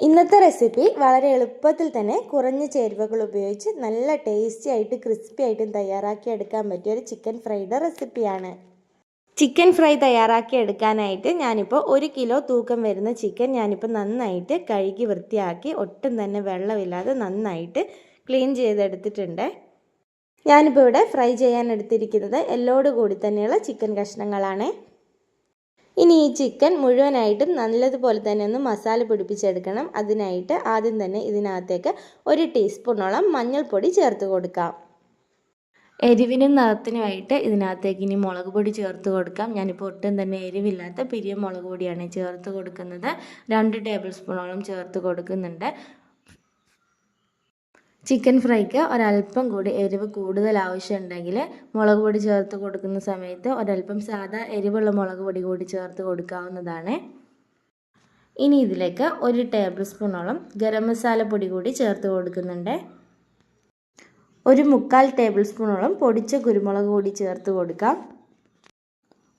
ഇന്നത്തെ റെസിപ്പി വളരെ എളുപ്പത്തിൽ തന്നെ കുറഞ്ഞ ചേരുവകൾ ഉപയോഗിച്ച് നല്ല ടേസ്റ്റി ആയിട്ട് ക്രിസ്പി ആയിട്ടും തയ്യാറാക്കി എടുക്കാൻ പറ്റിയ ഒരു ചിക്കൻ ഫ്രൈയുടെ റെസിപ്പിയാണ് ചിക്കൻ ഫ്രൈ തയ്യാറാക്കി എടുക്കാനായിട്ട് ഞാനിപ്പോൾ ഒരു കിലോ തൂക്കം വരുന്ന ചിക്കൻ ഞാനിപ്പോൾ നന്നായിട്ട് കഴുകി വൃത്തിയാക്കി ഒട്ടും തന്നെ വെള്ളമില്ലാതെ നന്നായിട്ട് ക്ലീൻ ചെയ്തെടുത്തിട്ടുണ്ട്. ഞാനിപ്പോൾ ഇവിടെ ഫ്രൈ ചെയ്യാൻ എടുത്തിരിക്കുന്നത് എല്ലോട് കൂടി തന്നെയുള്ള ചിക്കൻ കഷ്ണങ്ങളാണ്. ഇനി ഈ ചിക്കൻ മുഴുവനായിട്ടും നല്ലതുപോലെ തന്നെ ഒന്ന് മസാല പിടിപ്പിച്ചെടുക്കണം. അതിനായിട്ട് ആദ്യം തന്നെ ഇതിനകത്തേക്ക് ഒരു ടീസ്പൂണോളം മഞ്ഞൾപ്പൊടി ചേർത്ത് കൊടുക്കാം. എരിവിനും നിറത്തിനുമായിട്ട് ഇതിനകത്തേക്ക് ഇനി മുളക് പൊടി ചേർത്ത് കൊടുക്കാം. ഞാനിപ്പോൾ ഒട്ടും തന്നെ എരിവില്ലാത്ത പിരിയ മുളക് പൊടിയാണ് ചേർത്ത് കൊടുക്കുന്നത്. രണ്ട് ടേബിൾ സ്പൂണോളം ചേർത്ത് കൊടുക്കുന്നുണ്ട്. ചിക്കൻ ഫ്രൈക്ക് ഒരല്പം കൂടി എരിവ് കൂടുതൽ ആവശ്യമുണ്ടെങ്കിൽ മുളക് പൊടി ചേർത്ത് കൊടുക്കുന്ന സമയത്ത് ഒരല്പം സാധാ എരിവുള്ള മുളക് പൊടി കൂടി ചേർത്ത് കൊടുക്കാവുന്നതാണ്. ഇനി ഇതിലേക്ക് ഒരു ടേബിൾ സ്പൂണോളം ഗരം മസാല പൊടി കൂടി ചേർത്ത് കൊടുക്കുന്നുണ്ട്. ഒരു മുക്കാൽ ടേബിൾ സ്പൂണോളം പൊടിച്ച കുരുമുളക് കൂടി ചേർത്ത് കൊടുക്കാം.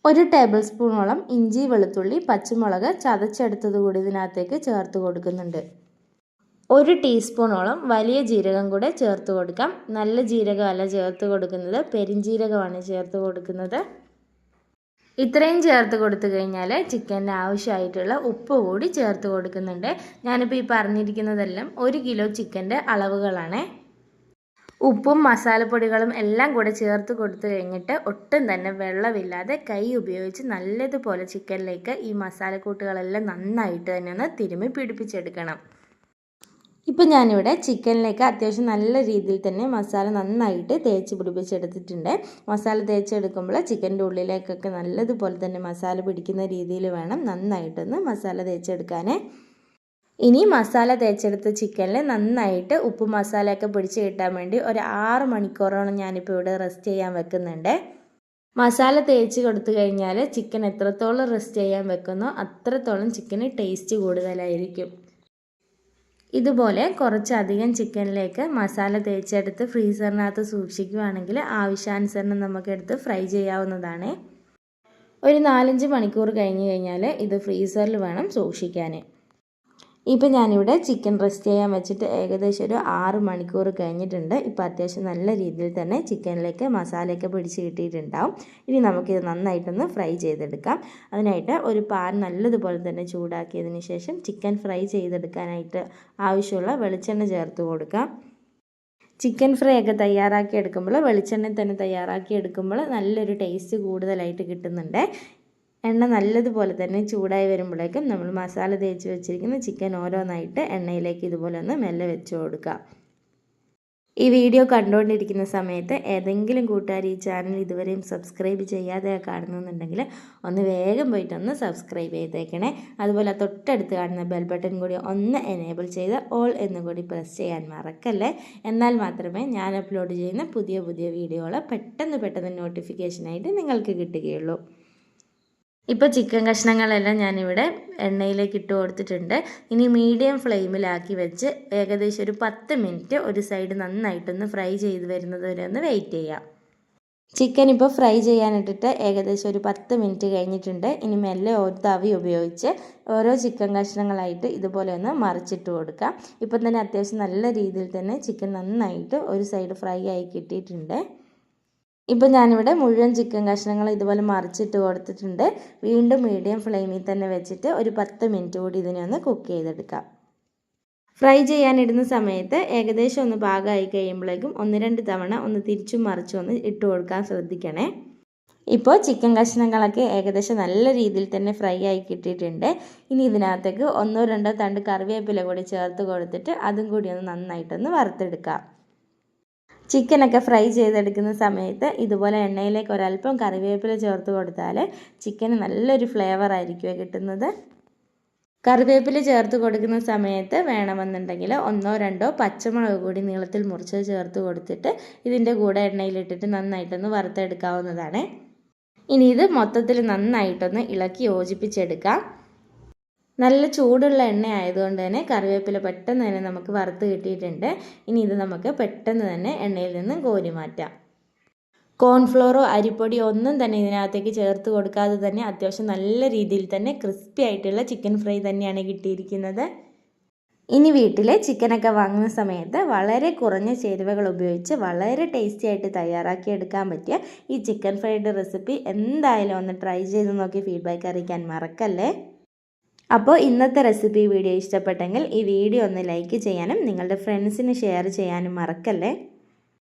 ഒരു ടേബിൾ സ്പൂണോളം ഇഞ്ചി വെളുത്തുള്ളി പച്ചമുളക് ചതച്ചെടുത്തത് കൂടി ഇതിനകത്തേക്ക് ചേർത്ത് കൊടുക്കുന്നുണ്ട്. ഒരു ടീസ്പൂണോളം വലിയ ജീരകം കൂടെ ചേർത്ത് കൊടുക്കാം. നല്ല ജീരകമല്ല ചേർത്ത് കൊടുക്കുന്നത്. പെരിഞ്ജീരകമാണ് ചേർത്ത് കൊടുക്കുന്നത്. ഇത്രയും ചേർത്ത് കൊടുത്തു കഴിഞ്ഞാൽ ചിക്കന്റെ ആവശ്യമായിട്ടുള്ള ഉപ്പ് കൂടി ചേർത്ത് കൊടുക്കുന്നുണ്ട്. ഞാനിപ്പോൾ ഈ പറഞ്ഞിരിക്കുന്നതെല്ലാം ഒരു കിലോ ചിക്കന്റെ അളവുകളാണ്. ഉപ്പും മസാലപ്പൊടികളും എല്ലാം കൂടെ ചേർത്ത് കൊടുത്തു കഴിഞ്ഞിട്ട് ഒട്ടും തന്നെ വെള്ളമില്ലാതെ കൈ ഉപയോഗിച്ച് നല്ലതുപോലെ ചിക്കനിലേക്ക് ഈ മസാലക്കൂട്ടുകളെല്ലാം നന്നായിട്ട് തന്നെ ഒന്ന് തിരുമ്മി പിടിപ്പിച്ചെടുക്കണം. ഇപ്പം ഞാനിവിടെ ചിക്കനിലേക്ക് അത്യാവശ്യം നല്ല രീതിയിൽ തന്നെ മസാല നന്നായിട്ട് തേച്ച് പിടിപ്പിച്ചെടുത്തിട്ടുണ്ട്. മസാല തേച്ചെടുക്കുമ്പോൾ ചിക്കന്റെ ഉള്ളിലേക്കൊക്കെ നല്ലതുപോലെ തന്നെ മസാല പിടിക്കുന്ന രീതിയിൽ വേണം നന്നായിട്ടൊന്ന് മസാല തേച്ചെടുക്കാൻ ഇനി മസാല തേച്ചെടുത്ത ചിക്കനിൽ നന്നായിട്ട് ഉപ്പ് മസാലയൊക്കെ പിടിച്ച് കിട്ടാൻ വേണ്ടി ഒരു ആറ് മണിക്കൂറോളം ഞാനിപ്പോൾ ഇവിടെ റെസ്റ്റ് ചെയ്യാൻ വെക്കുന്നുണ്ട്. മസാല തേച്ച് കൊടുത്തു കഴിഞ്ഞാൽ ചിക്കൻ എത്രത്തോളം റെസ്റ്റ് ചെയ്യാൻ വെക്കുന്നോ അത്രത്തോളം ചിക്കന് ടേസ്റ്റ് കൂടുതലായിരിക്കും. ഇതുപോലെ കുറച്ചധികം ചിക്കനിലേക്ക് മസാല തേച്ചെടുത്ത് ഫ്രീസറിനകത്ത് സൂക്ഷിക്കുകയാണെങ്കിൽ ആവശ്യാനുസരണം നമുക്കെടുത്ത് ഫ്രൈ ചെയ്യാവുന്നതാണ്. ഒരു നാലഞ്ച് മണിക്കൂർ കഴിഞ്ഞ് കഴിഞ്ഞാൽ ഇത് ഫ്രീസറിൽ വേണം സൂക്ഷിക്കാൻ ഇപ്പം ഞാനിവിടെ ചിക്കൻ റെസ്റ്റ് ചെയ്യാൻ വെച്ചിട്ട് ഏകദേശം ഒരു ആറ് മണിക്കൂർ കഴിഞ്ഞിട്ടുണ്ട്. ഇപ്പോൾ അത്യാവശ്യം നല്ല രീതിയിൽ തന്നെ ചിക്കനിലേക്ക് മസാലയൊക്കെ പിടിച്ച് കിട്ടിയിട്ടുണ്ടാവും. ഇനി നമുക്കിത് നന്നായിട്ടൊന്ന് ഫ്രൈ ചെയ്തെടുക്കാം. അതിനായിട്ട് ഒരു പാൻ നല്ലതുപോലെ തന്നെ ചൂടാക്കിയതിന് ശേഷം ചിക്കൻ ഫ്രൈ ചെയ്തെടുക്കാനായിട്ട് ആവശ്യമുള്ള വെളിച്ചെണ്ണ ചേർത്ത് കൊടുക്കാം. ചിക്കൻ ഫ്രൈ ഒക്കെ തയ്യാറാക്കി എടുക്കുമ്പോൾ വെളിച്ചെണ്ണ തന്നെ തയ്യാറാക്കി എടുക്കുമ്പോൾ നല്ലൊരു ടേസ്റ്റ് കൂടുതലായിട്ട് കിട്ടുന്നുണ്ട്. എണ്ണ നല്ലതുപോലെ തന്നെ ചൂടായി വരുമ്പോഴേക്കും നമ്മൾ മസാല തേച്ച് വെച്ചിരിക്കുന്ന ചിക്കൻ ഓരോന്നായിട്ട് എണ്ണയിലേക്ക് ഇതുപോലെ ഒന്ന് മെല്ലെ വെച്ച് കൊടുക്കുക. ഈ വീഡിയോ കണ്ടുകൊണ്ടിരിക്കുന്ന സമയത്ത് ഏതെങ്കിലും കൂട്ടുകാർ ഈ ചാനൽ ഇതുവരെയും സബ്സ്ക്രൈബ് ചെയ്യാതെ കാണുന്നുണ്ടെങ്കിൽ ഒന്ന് വേഗം പോയിട്ടൊന്ന് സബ്സ്ക്രൈബ് ചെയ്തേക്കണേ. അതുപോലെ തൊട്ടടുത്ത് കാണുന്ന ബെൽ ബട്ടൺ കൂടി ഒന്ന് എനേബിൾ ചെയ്ത് ഓൾ എന്ന് കൂടി പ്രസ് ചെയ്യാൻ മറക്കല്ലേ? എന്നാൽ മാത്രമേ ഞാൻ അപ്ലോഡ് ചെയ്യുന്ന പുതിയ പുതിയ വീഡിയോകൾ പെട്ടെന്ന് പെട്ടെന്ന് നോട്ടിഫിക്കേഷനായിട്ട് നിങ്ങൾക്ക് കിട്ടുകയുള്ളൂ. ഇപ്പോൾ ചിക്കൻ കഷ്ണങ്ങളെല്ലാം ഞാനിവിടെ എണ്ണയിലേക്ക് ഇട്ട് കൊടുത്തിട്ടുണ്ട്. ഇനി മീഡിയം ഫ്ലെയിമിലാക്കി വെച്ച് ഏകദേശം ഒരു പത്ത് മിനിറ്റ് ഒരു സൈഡ് നന്നായിട്ടൊന്ന് ഫ്രൈ ചെയ്ത് വരുന്നത് വരെ ഒന്ന് വെയിറ്റ് ചെയ്യാം. ചിക്കൻ ഇപ്പോൾ ഫ്രൈ ചെയ്യാനിട്ടിട്ട് ഏകദേശം ഒരു പത്ത് മിനിറ്റ് കഴിഞ്ഞിട്ടുണ്ട്. ഇനി മെല്ലെ ഒരു തവി ഉപയോഗിച്ച് ഓരോ ചിക്കൻ കഷ്ണങ്ങളായിട്ട് ഇതുപോലെ ഒന്ന് മറിച്ചിട്ട് കൊടുക്കാം. ഇപ്പം തന്നെ അത്യാവശ്യം നല്ല രീതിയിൽ തന്നെ ചിക്കൻ നന്നായിട്ട് ഒരു സൈഡ് ഫ്രൈ ആയി കിട്ടിയിട്ടുണ്ട്. ഇപ്പം ഞാനിവിടെ മുഴുവൻ ചിക്കൻ കഷ്ണങ്ങൾ ഇതുപോലെ മറിച്ചിട്ട് കൊടുത്തിട്ടുണ്ട്. വീണ്ടും മീഡിയം ഫ്ലെയിമിൽ തന്നെ വെച്ചിട്ട് ഒരു പത്ത് മിനിറ്റ് കൂടി ഇതിനെ ഒന്ന് കുക്ക് ചെയ്തെടുക്കാം. ഫ്രൈ ചെയ്യാനിടുന്ന സമയത്ത് ഏകദേശം ഒന്ന് പാകമായി കഴിയുമ്പോഴേക്കും ഒന്ന് രണ്ട് തവണ ഒന്ന് തിരിച്ചും മറിച്ചും ഒന്ന് ഇട്ട് കൊടുക്കാൻ ശ്രദ്ധിക്കണേ. ഇപ്പോൾ ചിക്കൻ കഷ്ണങ്ങളൊക്കെ ഏകദേശം നല്ല രീതിയിൽ തന്നെ ഫ്രൈ ആയി കിട്ടിയിട്ടുണ്ട്. ഇനി ഇതിനകത്തേക്ക് ഒന്നോ രണ്ടോ തണ്ട് കറിവേപ്പില കൂടി ചേർത്ത് കൊടുത്തിട്ട് അതും കൂടി ഒന്ന് നന്നായിട്ടൊന്ന് വറുത്തെടുക്കാം. ചിക്കനൊക്കെ ഫ്രൈ ചെയ്തെടുക്കുന്ന സമയത്ത് ഇതുപോലെ എണ്ണയിലേക്ക് ഒരല്പം കറിവേപ്പില ചേർത്ത് കൊടുത്താൽ ചിക്കന് നല്ലൊരു ഫ്ലേവർ ആയിരിക്കും കിട്ടുന്നത്. കറിവേപ്പില ചേർത്ത് കൊടുക്കുന്ന സമയത്ത് വേണമെന്നുണ്ടെങ്കിൽ ഒന്നോ രണ്ടോ പച്ചമുളക് കൂടി നീളത്തിൽ മുറിച്ച് ചേർത്ത് കൊടുത്തിട്ട് ഇതിന്റെ കൂടെ എണ്ണയിലിട്ടിട്ട് നന്നായിട്ടൊന്ന് വറുത്തെടുക്കാവുന്നതാണ്. ഇനി ഇത് മൊത്തത്തിൽ നന്നായിട്ടൊന്ന് ഇളക്കി യോജിപ്പിച്ചെടുക്കാം. നല്ല ചൂടുള്ള എണ്ണ ആയതുകൊണ്ട് തന്നെ കറിവേപ്പില പെട്ടെന്ന് തന്നെ നമുക്ക് വറുത്ത് കിട്ടിയിട്ടുണ്ട്. ഇനി ഇത് നമുക്ക് പെട്ടെന്ന് തന്നെ എണ്ണയിൽ നിന്ന് കോരി മാറ്റാം. കോൺഫ്ലോറോ അരിപ്പൊടിയോ ഒന്നും തന്നെ ഇതിനകത്തേക്ക് ചേർത്ത് കൊടുക്കാതെ തന്നെ അത്യാവശ്യം നല്ല രീതിയിൽ തന്നെ ക്രിസ്പി ആയിട്ടുള്ള ചിക്കൻ ഫ്രൈ തന്നെയാണ് കിട്ടിയിരിക്കുന്നത്. ഇനി വീട്ടിലെ ചിക്കനൊക്കെ വാങ്ങുന്ന സമയത്ത് വളരെ കുറഞ്ഞ ചേരുവകൾ ഉപയോഗിച്ച് വളരെ ടേസ്റ്റി ആയിട്ട് തയ്യാറാക്കി എടുക്കാൻ പറ്റിയ ഈ ചിക്കൻ ഫ്രൈഡ് റെസിപ്പി എന്തായാലും ഒന്ന് ട്രൈ ചെയ്ത് നോക്കി ഫീഡ്ബാക്ക് അറിയിക്കാൻ മറക്കല്ലേ? അപ്പോൾ ഇന്നത്തെ റെസിപ്പി വീഡിയോ ഇഷ്ടപ്പെട്ടെങ്കിൽ ഈ വീഡിയോ ഒന്ന് ലൈക്ക് ചെയ്യാനും നിങ്ങളുടെ ഫ്രണ്ട്സിന് ഷെയർ ചെയ്യാനും മറക്കല്ലേ?